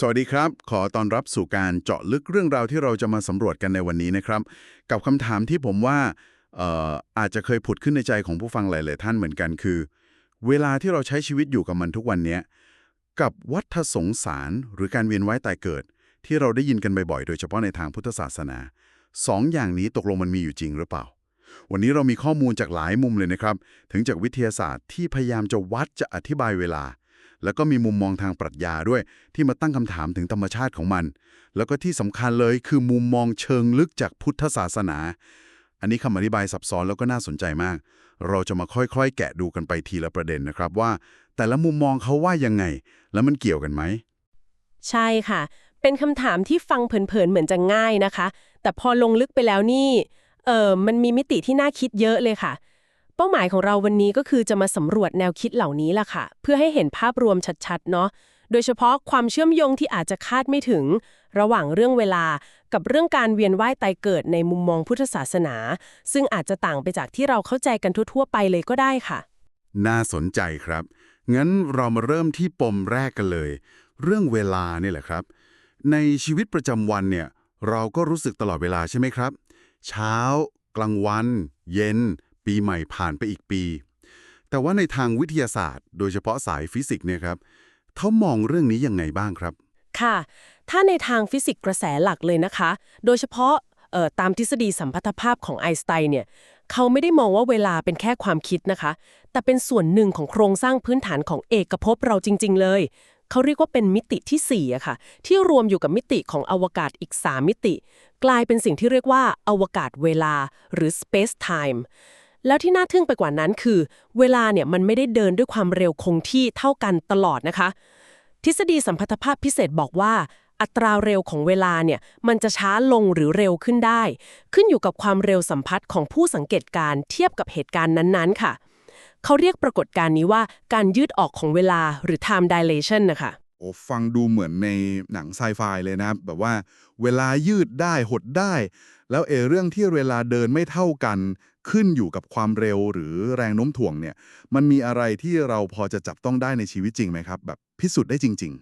สวัสดีครับ ขอต้อนรับสู่การเจาะลึกเรื่องราวที่เราจะมาสำรวจกันในวันนี้นะครับ กับคำถามที่ผมว่าอ่อาจจะเคยผุดขึ้นในใจของผู้ฟังหลาย ๆ ท่านเหมือนกันคือ เวลาที่เราใช้ชีวิตอยู่กับมันทุกวันนี้กับวัฏสงสารหรือการเวียนว่ายตายเกิด ที่เราได้ยินกันบ่อย ๆ โดยเฉพาะในทางพุทธศาสนาสองอย่างนี้ตกลงมันมีอยู่จริงหรือเปล่า วันนี้เรามีข้อมูลจากหลายมุมเลยนะครับ ถึงจากวิทยาศาสตร์ที่พยายามจะวัดจะอธิบายเวลา แล้วก็มีมุมมองทางปรัชญาด้วย ที่มาตั้งคำถามถึงธรรมชาติของมัน แล้วก็ที่สำคัญเลยคือมุมมองเชิงลึกจากพุทธศาสนา อันนี้คำอธิบายซับซ้อนแล้วก็น่าสนใจมาก เราจะมาค่อยๆ แกะดูกันไปทีละประเด็นนะครับว่า แต่ละมุมมองเขาว่ายังไง แล้วมันเกี่ยวกันไหมใช่ค่ะ เป็นคำถามที่ฟังเผินๆเหมือนจะง่ายนะคะ แต่พอลงลึกไปแล้วนี่เออมันมีมิติที่น่าคิดเยอะเลยค่ะ เป้าหมายของเราวันนี้ก็คือจะมาสำรวจแนวคิดเหล่านี้ล่ะค่ะ เพื่อให้เห็นภาพรวมชัดๆ เนาะโดยเฉพาะความเชื่อมโยงที่อาจจะคาดไม่ถึง ระหว่างเรื่องเวลากับเรื่องการเวียนว่ายตายเกิดในมุมมองพุทธศาสนา ซึ่งอาจจะต่างไปจากที่เราเข้าใจกันทั่วๆไปเลยก็ได้ค่ะ น่าสนใจครับ งั้นเรามาเริ่มที่ปมแรกกันเลย เรื่องเวลานี่แหละครับ ในชีวิตประจำวันเนี่ย เราก็รู้สึกตลอดเวลาใช่ไหมครับ เช้า กลางวัน เย็น ปีใหม่ผ่านไปอีกปี แต่ว่าในทางวิทยาศาสตร์ โดยเฉพาะสายฟิสิกส์เนี่ยครับเขามองเรื่องนี้ยังไงบ้างครับ ค่ะ ถ้าในทางฟิสิกส์กระแสหลักเลยนะคะ โดยเฉพาะเอ่อตามทฤษฎีสัมพัทธภาพของไอน์สไตน์เนี่ยเขาไม่ได้มองว่าเวลาเป็นแค่ความคิดนะคะ แต่เป็นส่วนหนึ่งของโครงสร้างพื้นฐานของเอกภพเราจริง ๆ เลย เขาเรียกว่าเป็นมิติที่4อะค่ะ ที่รวมอยู่กับมิติของอวกาศอีก 3 มิติ กลายเป็นสิ่งที่เรียกว่าอวกาศเวลาหรือ space time แล้วที่น่าทึ่งไปกว่านั้นคือ เวลาเนี่ยมันไม่ได้เดินด้วยความเร็วคงที่เท่ากันตลอดนะคะ ทฤษฎีสัมพัทธภาพพิเศษบอกว่า อัตราเร็วของเวลาเนี่ยมันจะช้าลงหรือเร็วขึ้นได้ ขึ้นอยู่กับความเร็วสัมพัทธ์ของผู้สังเกตการเทียบกับเหตุการณ์นั้นๆ ค่ะ เขาเรียกปรากฏการณ์นี้ว่าการยืดออกของเวลาหรือ time dilation นะคะโอ้ฟังดูเหมือนในหนังไซไฟเลยนะ แบบว่าเวลายืดได้หดได้ แล้วเอเรื่องที่เวลาเดินไม่เท่ากัน ขึ้นอยู่กับความเร็วหรือแรงโน้มถ่วงเนี่ย มันมีอะไรที่เราพอจะจับต้องได้ในชีวิตจริงไหมครับ แบบพิสูจน์ได้จริง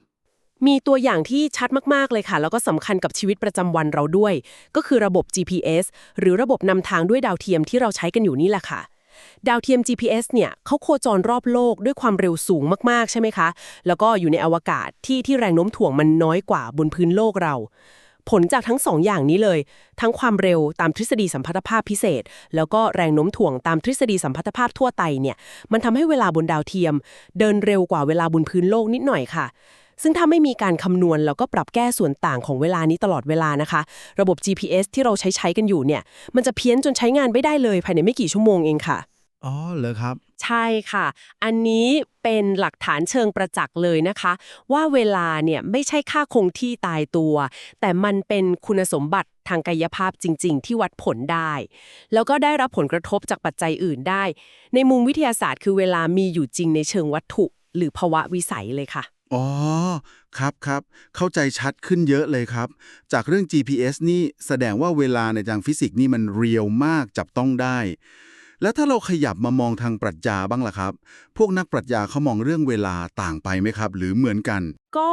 มีตัวอย่างที่ชัดมากๆเลยค่ะ แล้วก็สำคัญกับชีวิตประจำวันเราด้วย ก็คือระบบ GPS หรือระบบนำทางด้วยดาวเทียมที่เราใช้กันอยู่นี่แหละค่ะดาวเทียม GPS เนี่ยเขาโคจรรอบโลกด้วยความเร็วสูงมาก ๆ ใช่ไหมคะ แล้วก็อยู่ในอวกาศที่ที่แรงโน้มถ่วงมันน้อยกว่าบนพื้นโลกเรา ผลจากทั้งสองอย่างนี้เลย ทั้งความเร็วตามทฤษฎีสัมพัทธภาพพิเศษ แล้วก็แรงโน้มถ่วงตามทฤษฎีสัมพัทธภาพทั่วไปเนี่ยมันทำให้เวลาบนดาวเทียม เดินเร็วกว่าเวลาบนพื้นโลกนิดหน่อยค่ะ ซึ่งถ้าไม่มีการคำนวณแล้วก็ปรับแก้ส่วนต่างของเวลานี้ตลอดเวลานะคะ ระบบ GPS ที่เราใช้ใช้กันอยู่เนี่ยมันจะเพี้ยนจนใช้งานไม่ได้เลยภายในไม่กี่ชั่วโมงเองค่ะ อ๋อเหรอครับ ใช่ค่ะ อันนี้เป็นหลักฐานเชิงประจักษ์เลยนะคะ ว่าเวลาเนี่ยไม่ใช่ค่าคงที่ตายตัว แต่มันเป็นคุณสมบัติทางกายภาพจริง ๆ ที่วัดผลได้ แล้วก็ได้รับผลกระทบจากปัจจัยอื่นได้ ในมุมวิทยาศาสตร์คือเวลามีอยู่จริงในเชิงวัตถุ หรือภาวะวิสัยเลยค่ะอ๋อ ครับครับ เข้าใจชัดขึ้นเยอะเลยครับ จากเรื่อง GPS นี่แสดงว่าเวลาในทางฟิสิกส์นี่มันเรียลมากจับต้องได้ แล้วถ้าเราขยับมามองทางปรัชญาบ้างล่ะครับ พวกนักปรัชญาเขามองเรื่องเวลาต่างไปไหมครับ หรือเหมือนกัน ก็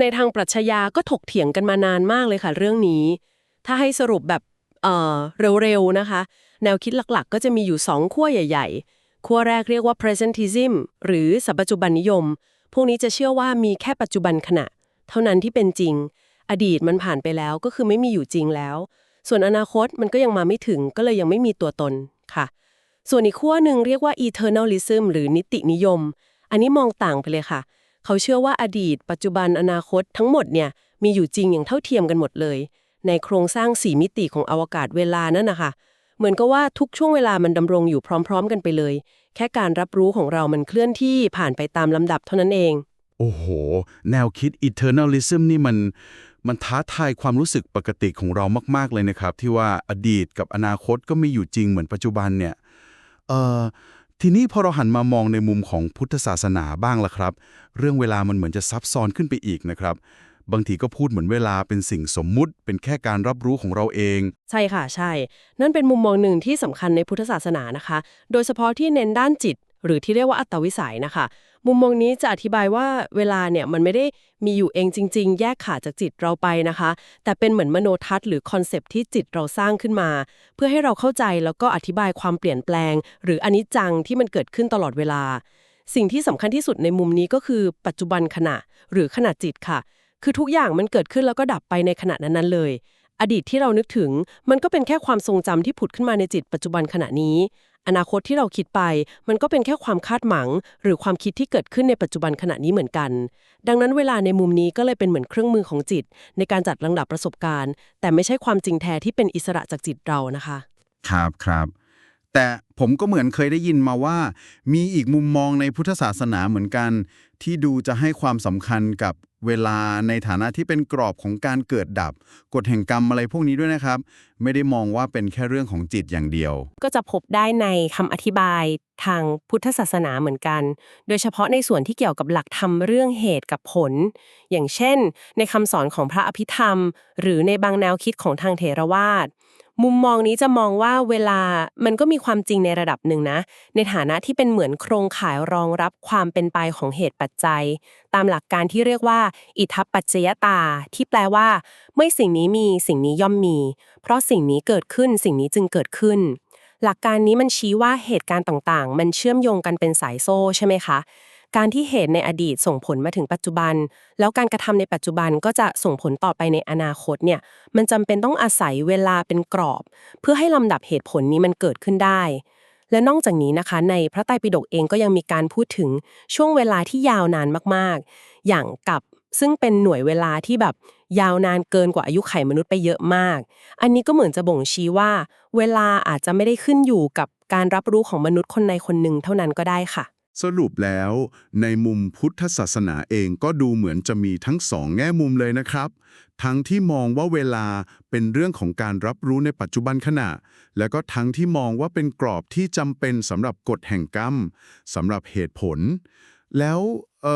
ในทางปรัชญาก็ถกเถียงกันมานานมากเลยค่ะ เรื่องนี้ ถ้าให้สรุปแบบเอ่อเร็วๆนะคะ แนวคิดหลักๆ ก็จะมีอยู่สองขั้วใหญ่ ๆ ขั้วแรกเรียกว่า presentism หรือสัปัจจุบันนิยม พวกนี้จะเชื่อว่ามีแค่ปัจจุบันขณะ เท่านั้นที่เป็นจริง อดีตมันผ่านไปแล้วก็คือไม่มีอยู่จริงแล้ว ส่วนอนาคตมันก็ยังมาไม่ถึงก็เลยยังไม่มีตัวตนค่ะ ส่วนอีกขั้วหนึ่งเรียกว่า eternalism หรือนิตินิยม อันนี้มองต่างไปเลยค่ะ เขาเชื่อว่าอดีต ปัจจุบันอนาคตทั้งหมดเนี่ยมีอยู่จริงอย่างเท่าเทียมกันหมดเลย ในโครงสร้างสี่มิติของอวกาศเวลานั่นนะคะเหมือนกับว่าทุกช่วงเวลามันดำรงอยู่พร้อม ๆ กันไปเลย แค่การรับรู้ของเรามันเคลื่อนที่ผ่านไปตามลำดับเท่านั้นเอง โอ้โห แนวคิด eternalism นี่มัน มันท้าทายความรู้สึกปกติของเรามาก ๆ เลยนะครับ ที่ว่าอดีตกับอนาคตก็มีอยู่จริงเหมือนปัจจุบันเนี่ยเอ่อทีนี้พอเราหันมามองในมุมของพุทธศาสนาบ้างละครับ เรื่องเวลามันเหมือนจะซับซ้อนขึ้นไปอีกนะครับ บางทีก็พูดเหมือนเวลาเป็นสิ่งสมมุติ เป็นแค่การรับรู้ของเราเอง ใช่ค่ะใช่ นั่นเป็นมุมมองหนึ่งที่สำคัญในพุทธศาสนานะคะ โดยเฉพาะที่เน้นด้านจิต หรือที่เรียกว่าอัตวิสัยนะคะ มุมมองนี้จะอธิบายว่าเวลาเนี่ยมันไม่ได้มีอยู่เองจริง ๆ แยกขาดจากจิตเราไปนะคะ แต่เป็นเหมือนมโนทัศน์หรือคอนเซปต์ที่จิตเราสร้างขึ้นมา เพื่อให้เราเข้าใจแล้วก็อธิบายความเปลี่ยนแปลง หรืออนิจจังที่มันเกิดขึ้นตลอดเวลา สิ่งที่สำคัญที่สุดในมุมนี้ก็คือ ปัจจุบันขณะหรือขณะจิตค่ะ คือทุกอย่างมันเกิดขึ้นแล้วก็ดับไปในขณะนั้นๆเลยอดีตที่เรานึกถึงมันก็เป็นแค่ความทรงจำที่ผุดขึ้นมาในจิตปัจจุบันขณะนี้ อนาคตที่เราคิดไป มันก็เป็นแค่ความคาดหวัง หรือความคิดที่เกิดขึ้นในปัจจุบันขณะนี้เหมือนกัน ดังนั้นเวลาในมุมนี้ก็เลยเป็นเหมือนเครื่องมือของจิต ในการจัดลำดับประสบการณ์ แต่ไม่ใช่ความจริงแท้ที่เป็นอิสระจากจิตเรานะคะ ครับครับแต่ผมก็เหมือนเคยได้ยินมาว่า มีอีกมุมมองในพุทธศาสนาเหมือนกัน ที่ดูจะให้ความสำคัญกับ เวลาในฐานะที่เป็นกรอบของการเกิดดับ กฎแห่งกรรมอะไรพวกนี้ด้วยนะครับ ไม่ได้มองว่าเป็นแค่เรื่องของจิตอย่างเดียว ก็จะพบได้ในคำอธิบายทางพุทธศาสนาเหมือนกัน โดยเฉพาะในส่วนที่เกี่ยวกับหลักธรรมเรื่องเหตุกับผล อย่างเช่น ในคำสอนของพระอภิธรรม หรือในบางแนวคิดของทางเถรวาท มุมมองนี้จะมองว่าเวลามันก็มีความจริงในระดับหนึ่งนะ ในฐานะที่เป็นเหมือนโครงข่ายรองรับความเป็นไปของเหตุปัจจัย ตามหลักการที่เรียกว่า อิทัปปัจจยตา ที่แปลว่า เมื่อสิ่งนี้มีสิ่งนี้ย่อมมี เพราะสิ่งนี้เกิดขึ้นสิ่งนี้จึงเกิดขึ้น หลักการนี้มันชี้ว่าเหตุการณ์ต่างๆ มันเชื่อมโยงกันเป็นสายโซ่ใช่ไหมคะ การที่เหตุในอดีตส่งผลมาถึงปัจจุบัน แล้วการกระทำในปัจจุบันก็จะส่งผลต่อไปในอนาคตเนี่ยมันจำเป็นต้องอาศัยเวลาเป็นกรอบ เพื่อให้ลำดับเหตุผลนี้มันเกิดขึ้นได้ และนอกจากนี้นะคะ ในพระไตรปิฎกเองก็ยังมีการพูดถึงช่วงเวลาที่ยาวนานมากๆ อย่างกับซึ่งเป็นหน่วยเวลาที่แบบยาวนานเกินกว่าอายุไขมนุษย์ไปเยอะมาก อันนี้ก็เหมือนจะบ่งชี้ว่า เวลาอาจจะไม่ได้ขึ้นอยู่กับการรับรู้ของมนุษย์คนใดคนหนึ่งเท่านั้นก็ได้ค่ะ สรุปแล้ว ในมุมพุทธศาสนาเองก็ดูเหมือนจะมีทั้งสองแง่มุมเลยนะครับ ทั้งที่มองว่าเวลาเป็นเรื่องของการรับรู้ในปัจจุบันขณะ แล้วก็ทั้งที่มองว่าเป็นกรอบที่จำเป็นสำหรับกฎแห่งกรรมสำหรับเหตุผล แล้วเ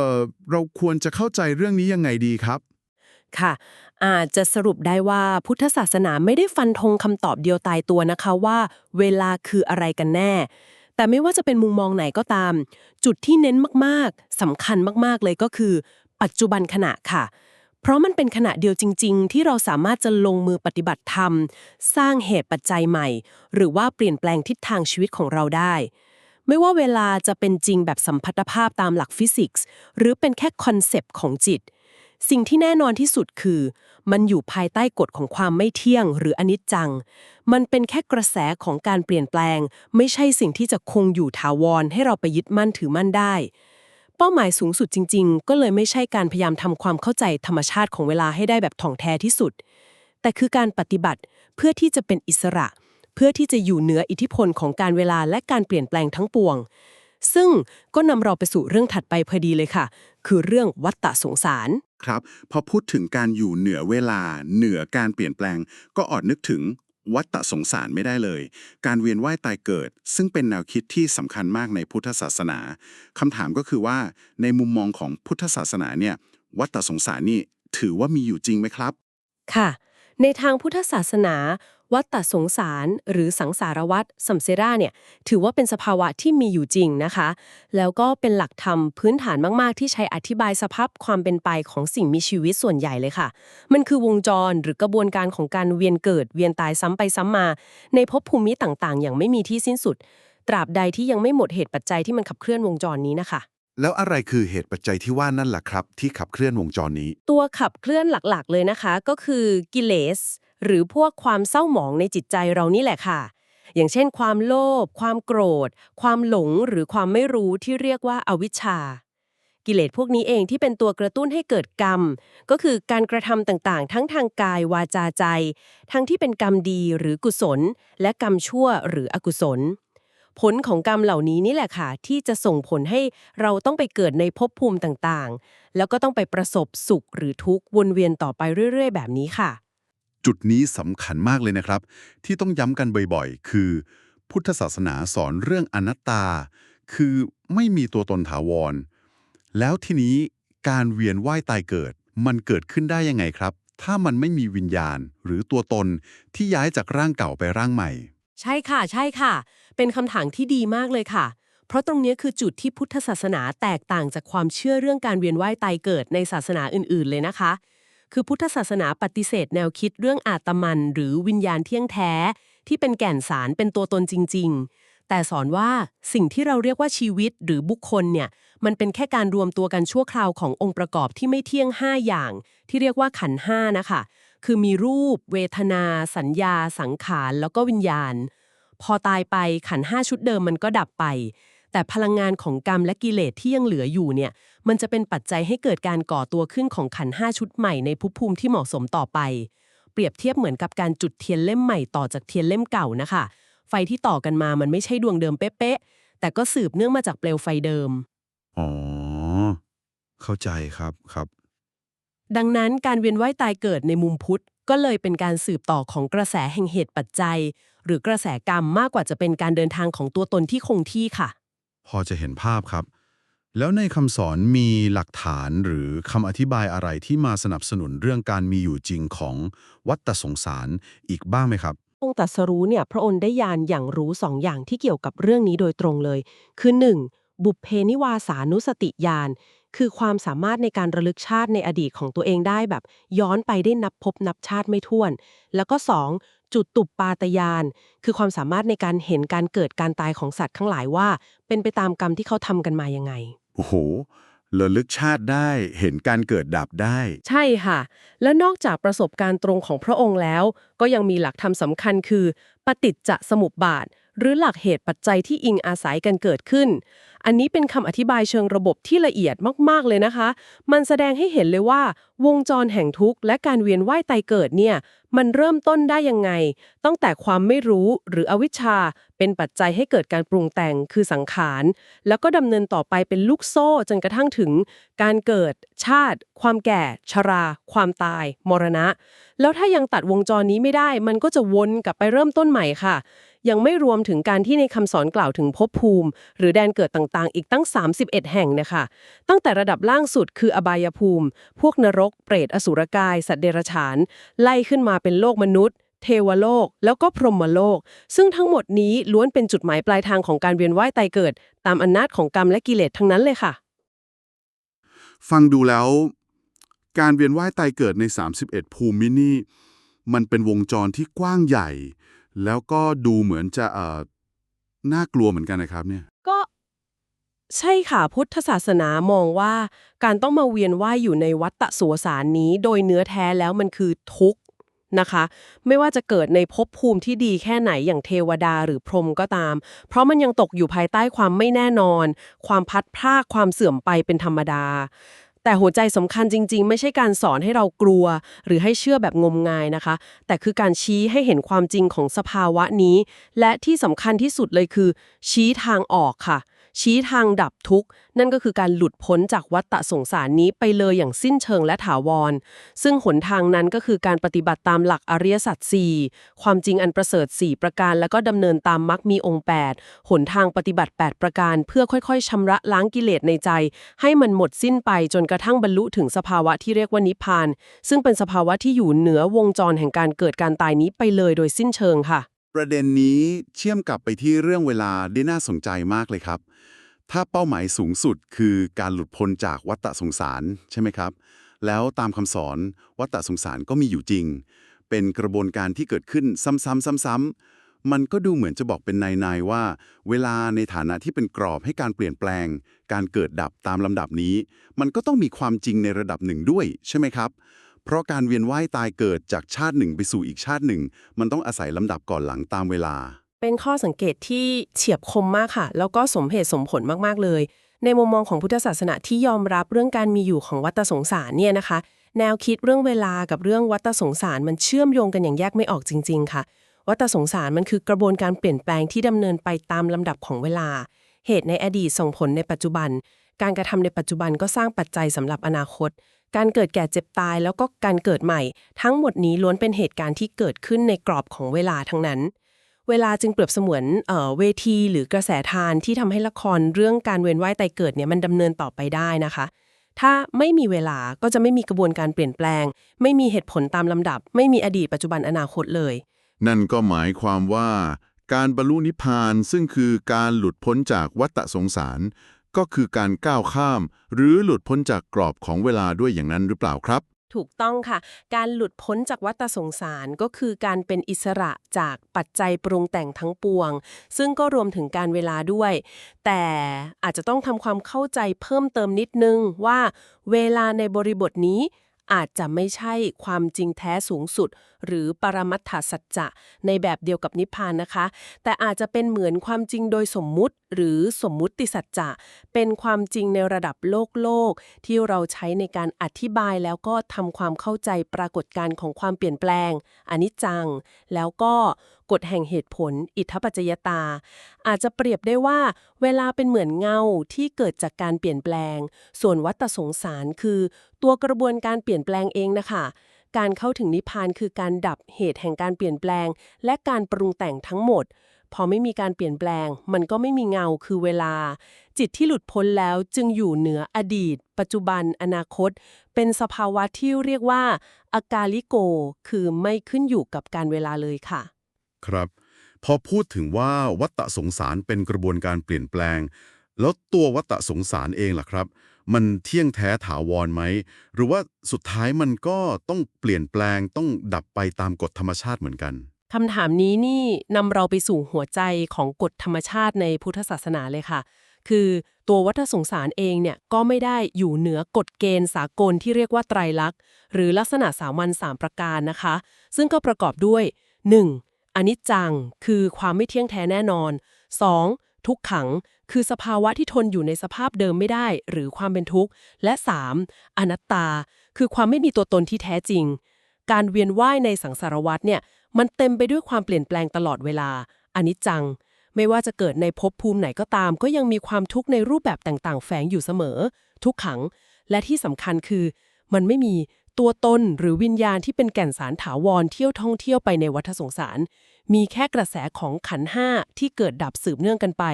เราควรจะเข้าใจเรื่องนี้ยังไงดีครับค่ะอาจจะสรุปได้ว่าพุทธศาสนาไม่ได้ฟันธงคำตอบเดียวตายตัวนะคะว่า เวลาคืออะไรกันแน่ แต่ไม่ว่าจะเป็นมุมมองไหนก็ตาม จุดที่เน้นมากๆสำคัญมากๆเลยก็คือ ปัจจุบันขณะค่ะ เพราะมันเป็นขณะเดียวจริง ๆ ที่เราสามารถจะลงมือปฏิบัติธรรม สร้างเหตุปัจจัยใหม่ หรือว่าเปลี่ยนแปลงทิศทางชีวิตของเราได้ ไม่ว่าเวลาจะเป็นจริงแบบสัมพัทธภาพตามหลักฟิสิกส์ หรือเป็นแค่คอนเซปต์ของจิต สิ่งที่แน่นอนที่สุดคือ มันอยู่ภายใต้กฎของความไม่เที่ยงหรืออนิจจัง มันเป็นแค่กระแสของการเปลี่ยนแปลง ไม่ใช่สิ่งที่จะคงอยู่ถาวรให้เราไปยึดมั่นถือมั่นได้ เป้าหมายสูงสุดจริง ๆ ก็เลยไม่ใช่การพยายามทำความเข้าใจธรรมชาติของเวลาให้ได้แบบถ่องแท้ที่สุด แต่คือการปฏิบัติเพื่อที่จะเป็นอิสระ เพื่อที่จะอยู่เหนืออิทธิพลของการเวลาและการเปลี่ยนแปลงทั้งปวง ซึ่งก็นำเราไปสู่เรื่องถัดไปพอดีเลยค่ะ คือเรื่องวัฏฏะสงสาร ครับพอพูดถึงการอยู่เหนือเวลา เหนือการเปลี่ยนแปลง ก็อดนึกถึงวัฏฏะสงสารไม่ได้เลย การเวียนว่ายตายเกิด ซึ่งเป็นแนวคิดที่สำคัญมากในพุทธศาสนาคำถามก็คือว่า ในมุมมองของพุทธศาสนาเนี่ย วัฏฏะสงสารนี่ถือว่ามีอยู่จริงไหมครับ ค่ะ ในทางพุทธศาสนา วัฏฏะสงสารหรือสังสารวัฏสัมเซราเนี่ยถือว่าเป็นสภาวะที่มีอยู่จริงนะคะ แล้วก็เป็นหลักธรรมพื้นฐานมาก ๆ ที่ใช้อธิบายสภาพความเป็นไปของสิ่งมีชีวิตส่วนใหญ่เลยค่ะ มันคือวงจรหรือกระบวนการของการเวียนเกิดเวียนตายซ้ำไปซ้ำมา ในภพภูมิต่างๆ อย่างไม่มีที่สิ้นสุด ตราบใดที่ยังไม่หมดเหตุปัจจัยที่มันขับเคลื่อนวงจรนี้นะคะแล้วอะไรคือเหตุปัจจัยที่ว่านั่นล่ะครับ ที่ขับเคลื่อนวงจรนี้ ตัวขับเคลื่อนหลักๆ เลยนะคะ ก็คือกิเลส หรือพวกความเศร้าหมองในจิตใจเรานี่แหละค่ะ อย่างเช่น ความโลภความโกรธ ความหลงหรือความไม่รู้ที่เรียกว่าอาวิชชา กิเลสพวกนี้เองที่เป็นตัวกระตุ้นให้เกิดกรรม ก็คือการกระทำต่างๆ ทั้งทางกายวาจาใจ ทั้งที่เป็นกรรมดีหรือกุศล และกรรมชั่วหรืออกุศลผลของกรรมเหล่านี้นี่แหละค่ะ ที่จะส่งผลให้เราต้องไปเกิดในภพภูมิต่างๆ แล้วก็ต้องไปประสบสุขหรือทุกข์วนเวียนต่อไปเรื่อย ๆ แบบนี้ค่ะ จุดนี้สำคัญมากเลยนะครับ ที่ต้องย้ำกันบ่อยๆ คือ พุทธศาสนาสอนเรื่องอนัตตา คือไม่มีตัวตนถาวร แล้วทีนี้การเวียนว่ายตายเกิด มันเกิดขึ้นได้ยังไงครับ ถ้ามันไม่มีวิญญาณหรือตัวตนที่ย้ายจากร่างเก่าไปร่างใหม่ ใช่ค่ะ ใช่ค่ะ เป็นคำถามที่ดีมากเลยค่ะ เพราะตรงนี้คือจุดที่พุทธศาสนาแตกต่างจากความเชื่อเรื่องการเวียนว่ายตายเกิดในศาสนาอื่น ๆ เลยนะคะ คือพุทธศาสนาปฏิเสธแนวคิดเรื่องอาตมัน หรือวิญญาณเที่ยงแท้ ที่เป็นแก่นสารเป็นตัวตนจริง ๆ แต่สอนว่าสิ่งที่เราเรียกว่าชีวิตหรือบุคคลเนี่ยมันเป็นแค่การรวมตัวกันชั่วคราวขององค์ประกอบที่ไม่เที่ยง 5 อย่าง ที่เรียกว่าขันห้านะคะคือมีรูป เวทนา สัญญา สังขารแล้วก็วิญญาณ พอตายไปขันห้าชุดเดิมมันก็ดับไป แต่พลังงานของกรรมและกิเลสที่ยังเหลืออยู่เนี่ย มันจะเป็นปัจจัยให้เกิดการก่อตัวขึ้นของขันธ์ห้าชุดใหม่ในภพภูมิที่เหมาะสมต่อไป เปรียบเทียบเหมือนกับการจุดเทียนเล่มใหม่ต่อจากเทียนเล่มเก่านะคะ ไฟที่ต่อกันมามันไม่ใช่ดวงเดิมเป๊ะๆ แต่ก็สืบเนื่องมาจากเปลวไฟเดิม อ๋อ เข้าใจครับครับ ดังนั้นการเวียนว่ายตายเกิดในมุมพุทธก็เลยเป็นการสืบต่อของกระแสแห่งเหตุปัจจัย หรือกระแสกรรมมากกว่าจะเป็นการเดินทางของตัวตนที่คงที่ค่ะ พอจะเห็นภาพครับ แล้วในคำสอนมีหลักฐานหรือคำอธิบายอะไรที่มาสนับสนุนเรื่องการมีอยู่จริงของวัตตสงสารอีกบ้างไหมครับองค์ตัสรู้เนี่ยพระองค์ได้ยานอย่างรู้สองอย่างที่เกี่ยวกับเรื่องนี้โดยตรงเลย คือ 1. บุพเพนิวาสานุสติญาณ คือความสามารถในการระลึกชาติในอดีตของตัวเองได้แบบ ย้อนไปได้นับพบนับชาติไม่ถ้วน แล้วก็ 2. จุดตุปปาตยาน คือความสามารถในการเห็นการเกิดการตายของสัตว์ทั้งหลายว่า เป็นไปตามกรรมที่เขาทำกันมายังไง โอ้โหระลึกชาติได้เห็นการเกิดดับได้ ใช่ค่ะ และนอกจากประสบการณ์ตรงของพระองค์แล้ว ก็ยังมีหลักธรรมสำคัญคือ ปฏิจจสมุปบาท หรือหลักเหตุปัจจัยที่อิงอาศัยกันเกิดขึ้น อันนี้เป็นคำอธิบายเชิงระบบที่ละเอียดมาก ๆ เลยนะคะ มันแสดงให้เห็นเลยว่า วงจรแห่งทุกข์และการเวียนว่ายตายเกิดเนี่ย มันเริ่มต้นได้ยังไง ตั้งแต่ความไม่รู้หรืออวิชชา เป็นปัจจัยให้เกิดการปรุงแต่งคือสังขาร แล้วก็ดำเนินต่อไปเป็นลูกโซ่จนกระทั่งถึง การเกิด ชาติ ความแก่ ชรา ความตาย มรณะ แล้วถ้ายังตัดวงจรนี้ไม่ได้ มันก็จะวนกลับไปเริ่มต้นใหม่ค่ะ ยังไม่รวมถึงการที่ในคำสอนกล่าวถึงภพภูมิ หรือแดนเกิดต่างๆ อีกตั้ง 31 แห่งนะคะ ตั้งแต่ระดับล่างสุดคืออบายภูมิ พวกนรก เปรต อสุรกาย สัตว์เดรัจฉาน ไล่ขึ้นมาเป็นโลกมนุษย์ เทวโลก แล้วก็พรหมโลก ซึ่งทั้งหมดนี้ล้วนเป็นจุดหมายปลายทางของการเวียนว่ายตายเกิด ตามอำนาจของกรรมและกิเลสทั้งนั้นเลยค่ะ ฟังดูแล้ว การเวียนว่ายตายเกิดใน 31 ภูมินี่มันเป็นวงจรที่กว้างใหญ่ แล้วก็ดูเหมือนจะเอ่อน่ากลัวเหมือนกันนะครับเนี่ย ก็ใช่ค่ะพุทธศาสนามองว่า การต้องมาเวียนว่ายอยู่ในวัฏฏะสวสารนี้ โดยเนื้อแท้แล้วมันคือทุกข์นะคะ ไม่ว่าจะเกิดในภพภูมิที่ดีแค่ไหนอย่างเทวดาหรือพรหมก็ตาม เพราะมันยังตกอยู่ภายใต้ความไม่แน่นอน ความพัดพรากความเสื่อมไปเป็นธรรมดา แต่หัวใจสำคัญจริง ๆ ไม่ใช่การสอนให้เรากลัว หรือให้เชื่อแบบงมงายนะคะ แต่คือการชี้ให้เห็นความจริงของสภาวะนี้ และที่สำคัญที่สุดเลยคือ ชี้ทางออกค่ะ ชี้ทางดับทุกข์ นั่นก็คือการหลุดพ้นจากวัฏฏะสงสารนี้ไปเลยอย่างสิ้นเชิงและถาวร ซึ่งหนทางนั้นก็คือการปฏิบัติตามหลักอริยสัจสี่ความจริงอันประเสริฐ 4 ประการ แล้วก็ดำเนินตามมรรคมีองค์ 8 หนทางปฏิบัติ 8 ประการ เพื่อค่อยๆชำระล้างกิเลสในใจ ให้มันหมดสิ้นไปจนกระทั่งบรรลุถึงสภาวะที่เรียกว่านิพพาน ซึ่งเป็นสภาวะที่อยู่เหนือวงจรแห่งการเกิดการตายนี้ไปเลยโดยสิ้นเชิงค่ะ ประเด็นนี้เชื่อมกลับไปที่เรื่องเวลาได้น่าสนใจมากเลยครับ ถ้าเป้าหมายสูงสุดคือการหลุดพ้นจากวัฏสงสารใช่ไหมครับ แล้วตามคำสอนวัฏสงสารก็มีอยู่จริง เป็นกระบวนการที่เกิดขึ้นซ้ำๆซ้ำๆมันก็ดูเหมือนจะบอกเป็นนายๆว่า เวลาในฐานะที่เป็นกรอบให้การเปลี่ยนแปลง การเกิดดับตามลำดับนี้ มันก็ต้องมีความจริงในระดับหนึ่งด้วย ใช่ไหมครับ เพราะการเวียนว่ายตายเกิดจากชาติหนึ่งไปสู่อีกชาติหนึ่ง มันต้องอาศัยลำดับก่อนหลังตามเวลา เป็นข้อสังเกตที่เฉียบคมมากค่ะ แล้วก็สมเหตุสมผลมากๆเลย ในมุมมองของพุทธศาสนาที่ยอมรับเรื่องการมีอยู่ของวัฏสงสารเนี่ยนะคะ แนวคิดเรื่องเวลากับเรื่องวัฏสงสารมันเชื่อมโยงกันอย่างแยกไม่ออกจริง ๆ ค่ะ วัฏสงสารมันคือกระบวนการเปลี่ยนแปลงที่ดำเนินไปตามลำดับของเวลา เหตุในอดีตส่งผลในปัจจุบัน การกระทำในปัจจุบันก็สร้างปัจจัยสำหรับอนาคต การเกิดแก่เจ็บตายแล้วก็การเกิดใหม่ ทั้งหมดนี้ล้วนเป็นเหตุการณ์ที่เกิดขึ้นในกรอบของเวลาทั้งนั้น เวลาจึงเปรียบเสมือนเออเวทีหรือกระแสทานที่ทำให้ละครเรื่องการเวียนว่ายตายเกิดเนี่ยมันดำเนินต่อไปได้นะคะ ถ้าไม่มีเวลาก็จะไม่มีกระบวนการเปลี่ยนแปลง ไม่มีเหตุผลตามลำดับ ไม่มีอดีตปัจจุบันอนาคตเลย นั่นก็หมายความว่าการบรรลุนิพพานซึ่งคือการหลุดพ้นจากวัฏสงสาร ก็คือการก้าวข้าม หรือหลุดพ้นจากกรอบของเวลาด้วยอย่างนั้นหรือเปล่าครับ ถูกต้องค่ะ การหลุดพ้นจากวัฏสงสารก็คือการเป็นอิสระจากปัจจัยปรุงแต่งทั้งปวง ซึ่งก็รวมถึงการเวลาด้วย แต่อาจจะต้องทำความเข้าใจเพิ่มเติมนิดนึงว่า เวลาในบริบทนี้ อาจจะไม่ใช่ความจริงแท้สูงสุด หรือปรมัตถสัจจะในแบบเดียวกับนิพพานนะคะ แต่อาจจะเป็นเหมือนความจริงโดยสมมุติ หรือสมมุติสัจจะเป็นความจริงในระดับโลกโลก ที่เราใช้ในการอธิบายแล้วก็ทำความเข้าใจปรากฏการณ์ของความเปลี่ยนแปลงอนิจจัง แล้วก็ กฎแห่งเหตุผล อิทธปัจจยตา อาจจะเปรียบได้ว่า เวลาเป็นเหมือนเงาที่เกิดจากการเปลี่ยนแปลง ส่วนวัฏสงสารคือ ตัวกระบวนการเปลี่ยนแปลงเองนะคะ การเข้าถึงนิพพานคือการดับเหตุแห่งการเปลี่ยนแปลง และการปรุงแต่งทั้งหมด พอไม่มีการเปลี่ยนแปลง มันก็ไม่มีเงาคือเวลา จิตที่หลุดพ้นแล้วจึงอยู่เหนืออดีต ปัจจุบัน อนาคต เป็นสภาวะที่เรียกว่าอากาลิโก คือไม่ขึ้นอยู่กับการเวลาเลยค่ะ ครับ พอพูดถึงว่าวัฏสงสารเป็นกระบวนการเปลี่ยนแปลง แล้วตัววัฏสงสารเองล่ะครับ มันเที่ยงแท้ถาวรไหม หรือว่าสุดท้ายมันก็ต้องเปลี่ยนแปลงต้องดับไปตามกฎธรรมชาติเหมือนกันคำถามนี้นี่นำเราไปสู่หัวใจของกฎธรรมชาติในพุทธศาสนาเลยค่ะ คือตัววัฏสงสารเองเนี่ยก็ไม่ได้อยู่เหนือกฎเกณฑ์สากลที่เรียกว่าไตรลักษณ์ หรือลักษณะสามัญสามประการนะคะ ซึ่งก็ประกอบด้วย 1. อนิจจัง คือความไม่เที่ยงแท้แน่นอน 2. ทุกขัง คือสภาวะที่ทนอยู่ในสภาพเดิมไม่ได้ หรือความเป็นทุกข์ และ 3. อนัตตา คือความไม่มีตัวตนที่แท้จริง การเวียนว่ายในสังสารวัฏเนี่ย มันเต็มไปด้วยความเปลี่ยนแปลงตลอดเวลาอนิจจัง ไม่ว่าจะเกิดในภพภูมิไหนก็ตาม ก็ยังมีความทุกข์ในรูปแบบต่างๆ แฝงอยู่เสมอ ทุกขัง และที่สำคัญคือ มันไม่มี ตัวตนหรือวิญญาณที่เป็นแก่นสารถาวรเที่ยวท่องเที่ยวไปในวัฏสงสาร มีแค่กระแสของขันห้าที่เกิดดับสืบเนื่องกันไป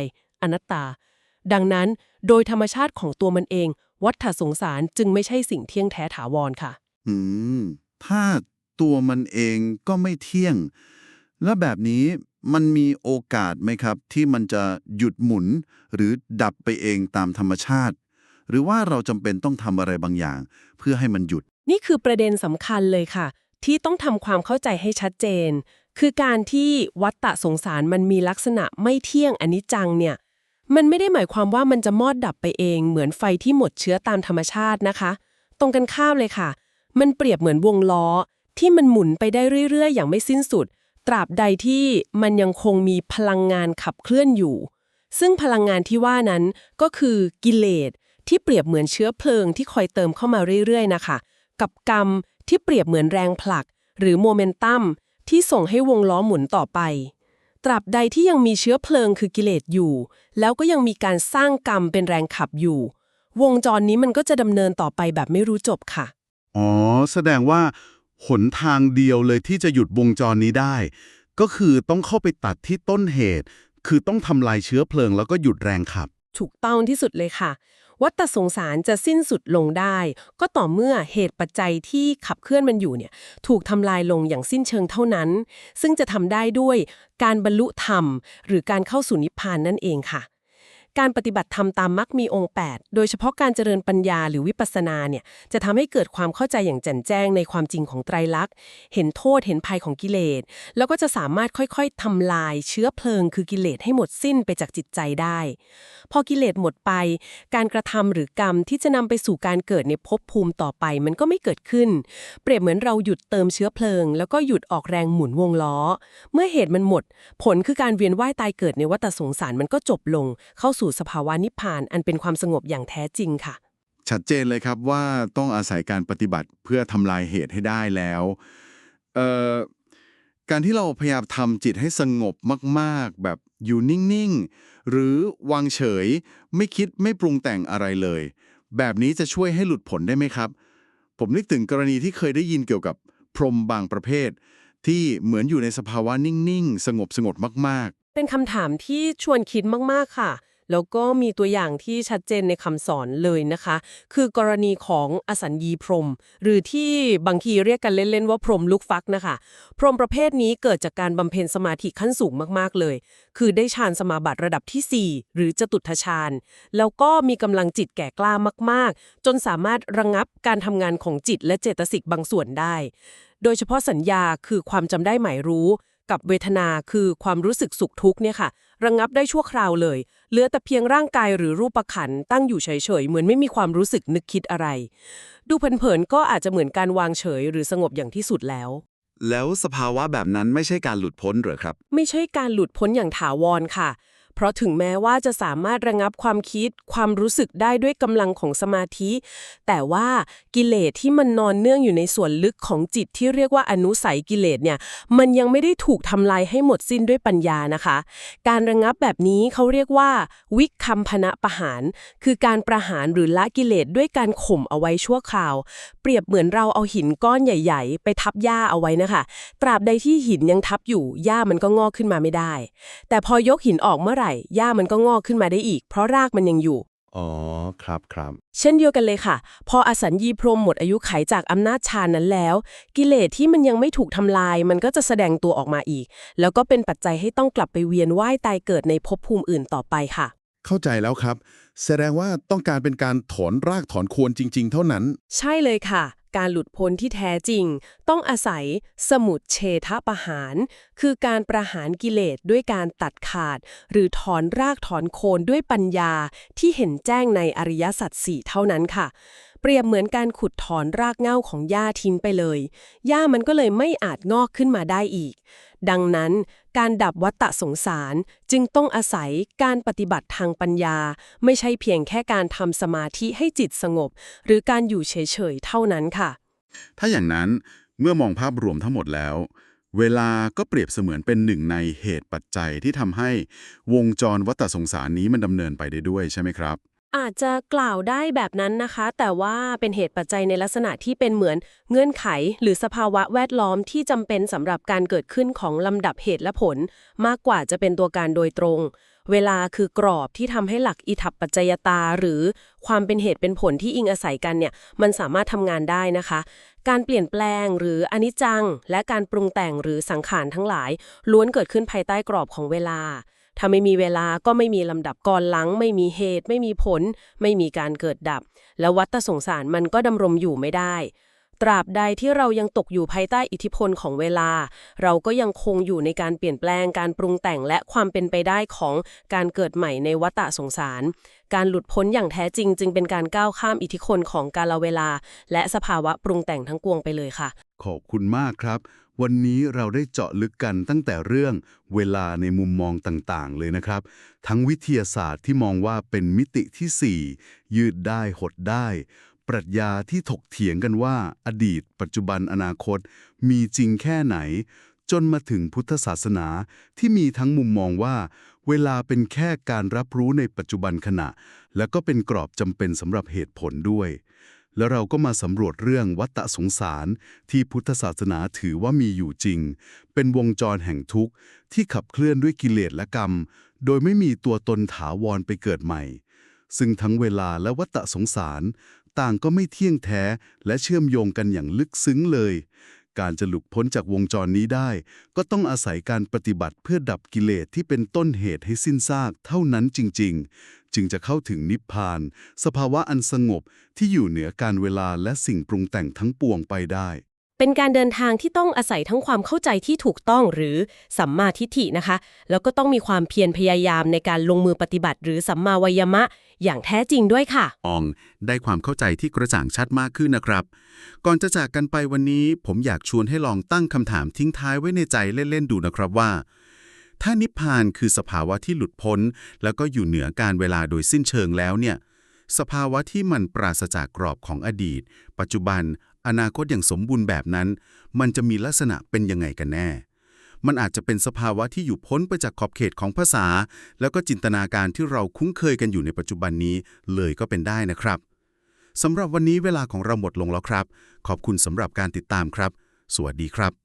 อนัตตา ดังนั้น โดยธรรมชาติของตัวมันเอง วัฏสงสารจึงไม่ใช่สิ่งเที่ยงแท้ถาวรค่ะ อืม ถ้าตัวมันเองก็ไม่เที่ยง แล้วแบบนี้มันมีโอกาสไหมครับ ที่มันจะหยุดหมุน หรือดับไปเองตามธรรมชาติ หรือว่าเราจำเป็นต้องทำอะไรบางอย่าง เพื่อให้มันหยุด นี่คือประเด็นสำคัญเลยค่ะ ที่ต้องทำความเข้าใจให้ชัดเจน คือการที่วัฏฏะสงสารมันมีลักษณะไม่เที่ยงอนิจจังเนี่ย มันไม่ได้หมายความว่ามันจะมอดดับไปเอง เหมือนไฟที่หมดเชื้อตามธรรมชาตินะคะ ตรงกันข้ามเลยค่ะ มันเปรียบเหมือนวงล้อ ที่มันหมุนไปได้เรื่อยๆ อย่างไม่สิ้นสุด ตราบใดที่มันยังคงมีพลังงานขับเคลื่อนอยู่ ซึ่งพลังงานที่ว่านั้นก็คือกิเลสที่เปรียบเหมือนเชื้อเพลิงที่คอยเติมเข้ามาเรื่อยๆนะคะ กับกรรมที่เปรียบเหมือนแรงผลัก หรือโมเมนตัมที่ส่งให้วงล้อหมุนต่อไป ตราบใดที่ยังมีเชื้อเพลิงคือกิเลสอยู่ แล้วก็ยังมีการสร้างกรรมเป็นแรงขับอยู่ วงจรนี้มันก็จะดำเนินต่อไปแบบไม่รู้จบค่ะ อ๋อ แสดงว่าหนทางเดียวเลยที่จะหยุดวงจรนี้ได้ ก็คือต้องเข้าไปตัดที่ต้นเหตุ คือต้องทำลายเชื้อเพลิงแล้วก็หยุดแรงขับ ถูกต้องที่สุดเลยค่ะ วัตสงสารจะสิ้นสุดลงได้ ก็ต่อเมื่อเหตุปัจจัยที่ขับเคลื่อนมันอยู่เนี่ยถูกทำลายลงอย่างสิ้นเชิงเท่านั้น ซึ่งจะทำได้ด้วยการบรรลุธรรม หรือการเข้าสู่นิพพานนั่นเองค่ะ การปฏิบัติธรรมตามมรรคมีองค์ 8 โดยเฉพาะการเจริญปัญญาหรือวิปัสสนาเนี่ยจะทำให้เกิดความเข้าใจอย่างแจ่มแจ้งในความจริงของไตรลักษณ์ เห็นโทษเห็นภัยของกิเลส แล้วก็จะสามารถค่อยๆทำลายเชื้อเพลิงคือกิเลสให้หมดสิ้นไปจากจิตใจได้ พอกิเลสหมดไป การกระทำหรือกรรมที่จะนำไปสู่การเกิดในภพภูมิต่อไปมันก็ไม่เกิดขึ้น เปรียบเหมือนเราหยุดเติมเชื้อเพลิง แล้วก็หยุดออกแรงหมุนวงล้อ เมื่อเหตุมันหมด ผลคือการเวียนว่ายตายเกิดในวัฏสงสารมันก็จบลงเข้าสู่สภาวะนิพพานอันเป็นความสงบอย่างแท้จริงค่ะ ชัดเจนเลยครับว่าต้องอาศัยการปฏิบัติเพื่อทำลายเหตุให้ได้แล้วเอ่อการที่เราพยายามทำจิตให้สงบมากๆ แบบอยู่นิ่งๆ หรือวางเฉยไม่คิดไม่ปรุงแต่งอะไรเลย แบบนี้จะช่วยให้หลุดพ้นได้ไหมครับ ผมนึกถึงกรณีที่เคยได้ยินเกี่ยวกับพรหมบางประเภท ที่เหมือนอยู่ในสภาวะนิ่งๆ สงบสงบๆมากเป็นคำถามที่ชวนคิดมาก ๆ ค่ะ แล้วก็มีตัวอย่างที่ชัดเจนในคำสอนเลยนะคะ คือกรณีของอสัญญีพรม หรือที่บางทีเรียกกันเล่น ๆ ว่าพรมลูกฟักนะคะ พรมประเภทนี้เกิดจากการบำเพ็ญสมาธิขั้นสูงมากๆเลย คือได้ฌานสมาบัติระดับทีสี่4 หรือจตุทฌาน แล้วก็มีกำลังจิตแก่กล้ามาก ๆ จนสามารถระงงับการทำงานของจิตและเจตสิกบางส่วนได้ โดยเฉพาะสัญญาคือความจำได้หมายรู้กับเวทนาคือความรู้สึกสุขทุกข์เนี่ยค่ะ ระงงับได้ชั่วคราวเลย เหลือแต่เพียงร่างกายหรือรูปขันธ์ตั้งอยู่เฉยๆ เหมือนไม่มีความรู้สึกนึกคิดอะไร ดูเผินๆก็อาจจะเหมือนการวางเฉย หรือสงบอย่างที่สุดแล้ว แล้วสภาวะแบบนั้นไม่ใช่การหลุดพ้นเหรอครับ ไม่ใช่การหลุดพ้นอย่างถาวรค่ะ เพราะถึงแม้ว่าจะสามารถระงับความคิด ความรู้สึกได้ด้วยกำลังของสมาธิ แต่ว่ากิเลสที่มันนอนเนื่องอยู่ในส่วนลึกของจิตที่เรียกว่าอนุสัยกิเลสเนี่ย มันยังไม่ได้ถูกทำลายให้หมดสิ้นด้วยปัญญานะคะ การระงับแบบนี้เขาเรียกว่า วิคัมพนะประหาร คือการประหารหรือละกิเลสด้วยการข่มเอาไว้ชั่วคราว เปรียบเหมือนเราเอาหินก้อนใหญ่ ๆ ไปทับหญ้าเอาไว้นะคะ ตราบใดที่หินยังทับอยู่หญ้ามันก็งอกขึ้นมาไม่ได้ แต่พอยกหินออกเมื่อไหร่หญ้ามันก็งอกขึ้นมาได้อีก เพราะรากมันยังอยู่ อ๋อ ครับครับ เช่นเดียวกันเลยค่ะ พออสัญญีพรหมหมดอายุไขจากอำนาจฌานนั้นแล้ว กิเลสที่มันยังไม่ถูกทำลาย มันก็จะแสดงตัวออกมาอีก แล้วก็เป็นปัจจัยให้ต้องกลับไปเวียนว่ายตายเกิดในภพภูมิอื่นต่อไปค่ะ เข้าใจแล้วครับ แสดงว่าต้องการเป็นการถอนรากถอนโคนจริง ๆ เท่านั้น ใช่เลยค่ะ การหลุดพ้นที่แท้จริง ต้องอาศัยสมุดเฉทประหาร คือการประหารกิเลสด้วยการตัดขาด หรือถอนรากถอนโคนด้วยปัญญาที่เห็นแจ้งในอริยสัจสี่เท่านั้นค่ะ เปรียบเหมือนการขุดถอนรากเง้าของหญ้าทิ้งไปเลยหญ้ามันก็เลยไม่อาจงอกขึ้นมาได้อีก ดังนั้น การดับวัฏฏะสงสารจึงต้องอาศัยการปฏิบัติทางปัญญา ไม่ใช่เพียงแค่การทำสมาธิให้จิตสงบ หรือการอยู่เฉยๆเท่านั้นค่ะ ถ้าอย่างนั้นเมื่อมองภาพรวมทั้งหมดแล้ว เวลาก็เปรียบเสมือนเป็นหนึ่งในเหตุปัจจัยที่ทำให้วงจรวัฏสงสารนี้มันดำเนินไปได้ด้วยใช่ไหมครับ อาจจะกล่าวได้แบบนั้นนะคะ แต่ว่าเป็นเหตุปัจจัยในลักษณะที่เป็นเหมือนเงื่อนไข หรือสภาวะแวดล้อมที่จำเป็นสำหรับการเกิดขึ้นของลำดับเหตุและผล มากกว่าจะเป็นตัวการโดยตรง เวลาคือกรอบที่ทำให้หลักอิทัปปัจจยตา หรือความเป็นเหตุเป็นผลที่อิงอาศัยกันเนี่ยมันสามารถทำงานได้นะคะ การเปลี่ยนแปลงหรืออนิจจัง และการปรุงแต่งหรือสังขารทั้งหลาย ล้วนเกิดขึ้นภายใต้กรอบของเวลา ถ้าไม่มีเวลาก็ไม่มีลำดับก่อนหลัง ไม่มีเหตุ ไม่มีผล ไม่มีการเกิดดับ แล้ววัฏสงสารมันก็ดำรงอยู่ไม่ได้ ตราบใดที่เรายังตกอยู่ภายใต้อิทธิพลของเวลา เราก็ยังคงอยู่ในการเปลี่ยนแปลงการปรุงแต่งและความเป็นไปได้ของการเกิดใหม่ในวัฏสงสาร การหลุดพ้นอย่างแท้จริง จึงเป็นการก้าวข้ามอิทธิพลของกาลเวลา และสภาวะปรุงแต่งทั้งปวงไปเลยค่ะ ขอบคุณมากครับ วันนี้เราได้เจาะลึกกันตั้งแต่เรื่องเวลาในมุมมองต่างๆ เลยนะครับ ทั้งวิทยาศาสตร์ที่มองว่าเป็นมิติที่ 4 ยืดได้หดได้ ปรัชญาที่ถกเถียงกันว่า อดีต ปัจจุบันอนาคต มีจริงแค่ไหน จนมาถึงพุทธศาสนาที่มีทั้งมุมมองว่า เวลาเป็นแค่การรับรู้ในปัจจุบันขณะ และก็เป็นกรอบจำเป็นสำหรับเหตุผลด้วย แล้วเราก็มาสำรวจเรื่องวัฏสงสารที่พุทธศาสนาถือว่ามีอยู่จริง เป็นวงจรแห่งทุกข์ ที่ขับเคลื่อนด้วยกิเลสและกรรม โดยไม่มีตัวตนถาวรไปเกิดใหม่ ซึ่งทั้งเวลาและวัฏสงสาร ต่างก็ไม่เที่ยงแท้และเชื่อมโยงกันอย่างลึกซึ้งเลย การจะหลุดพ้นจากวงจรนี้ได้ ก็ต้องอาศัยการปฏิบัติเพื่อดับกิเลสที่เป็นต้นเหตุให้สิ้นซากเท่านั้นจริง ๆ จึงจะเข้าถึงนิพพาน สภาวะอันสงบที่อยู่เหนือการเวลาและสิ่งปรุงแต่งทั้งปวงไปได้ เป็นการเดินทางที่ต้องอาศัยทั้งความเข้าใจที่ถูกต้องหรือสัมมาทิฏฐินะคะ แล้วก็ต้องมีความเพียรพยายามในการลงมือปฏิบัติ หรือสัมมาวายมะ อย่างแท้จริงด้วยค่ะ อองได้ความเข้าใจที่กระจ่างชัดมากขึ้นนะครับ ก่อนจะจากกันไปวันนี้ ผมอยากชวนให้ลองตั้งคำถามทิ้งท้ายไว้ในใจเล่นๆดูนะครับว่า ถ้านิพพานคือสภาวะที่หลุดพ้น แล้วก็อยู่เหนือการเวลาโดยสิ้นเชิงแล้วเนี่ยสภาวะที่มันปราศจากกรอบของอดีต ปัจจุบัน อนาคตอย่างสมบูรณ์แบบนั้น มันจะมีลักษณะเป็นยังไงกันแน่ มันอาจจะเป็นสภาวะที่อยู่พ้นไปจากขอบเขตของภาษา แล้วก็จินตนาการที่เราคุ้นเคยกันอยู่ในปัจจุบันนี้เลยก็เป็นได้นะครับสำหรับวันนี้เวลาของเราหมดลงแล้วครับ ขอบคุณสำหรับการติดตามครับ สวัสดีครับ